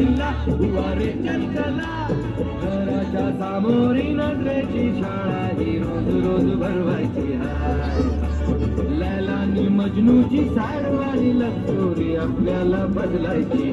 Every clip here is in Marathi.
किल्ला हिल्ला उवारे घराच्या सामोरी नजरेची शाळा ही रोज रोज भरवायची लैलानी मजनूची साडवाली लक्ष्मी आपल्याला बदलायची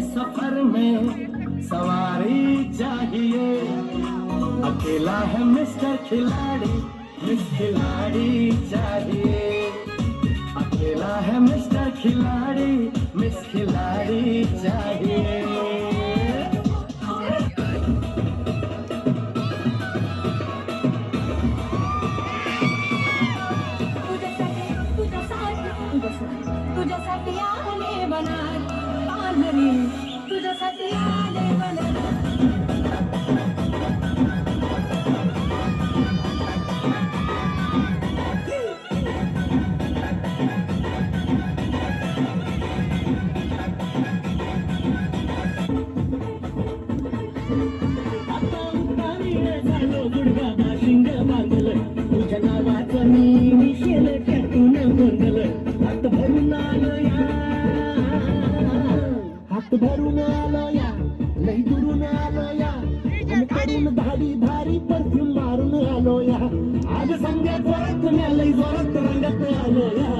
सफ़र में सवारी चाहिए। अकेला है मिस्टर खिलाड़ी, मिस खिलाड़ी चाहिए। अकेला है मिस्टर खिलाड़ी, मिस खिलाड़ी चाहिए। にくださって भरून आलो या लई दुरून आलो या करून भारी भारी परफ्यूम मारून आलो या आज संध्या जोरात लई जोरात रंगत आलो या